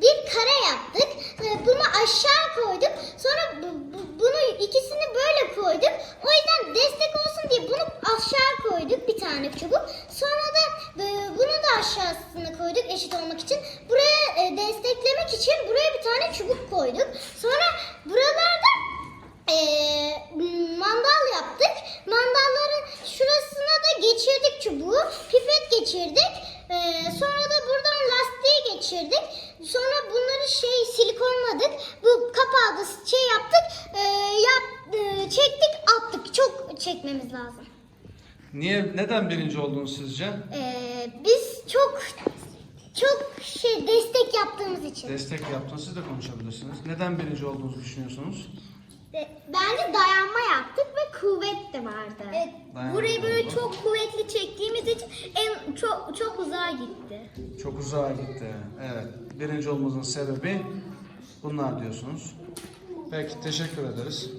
bir kare yaptık. Ee, bunu aşağı koyduk. Sonra bu, bu, bunu ikisini böyle koyduk. O yüzden destek olsun diye bunu aşağı koyduk bir tane çubuk. Sonra da e, bunu da aşağısına koyduk eşit olmak için. Buraya e, desteklemek için buraya bir tane çubuk koyduk. Sonra buralarda e, mandal yaptık. Mandalların şurasına da geçirdik çubuğu. Pipet geçirdik. E, sonra da buradan lastiği geçirdik. Silikonladık. Bu kapağı da şey yaptık. E, yap, e, çektik attık. Çok çekmemiz lazım. Niye, neden birinci oldunuz sizce? Ee, biz çok çok şey destek yaptığımız için. Destek yaptınız, siz de konuşabilirsiniz. Neden birinci olduğunuzu düşünüyorsunuz? Bence dayanma yaptık ve kuvvet de vardı. Evet, Dayanma burayı böyle oldu. çok kuvvetli çektiğimiz için en çok çok uzağa gitti. Çok uzağa gitti. Evet. Birinci olmanızın sebebi bunlar diyorsunuz. Peki teşekkür ederiz.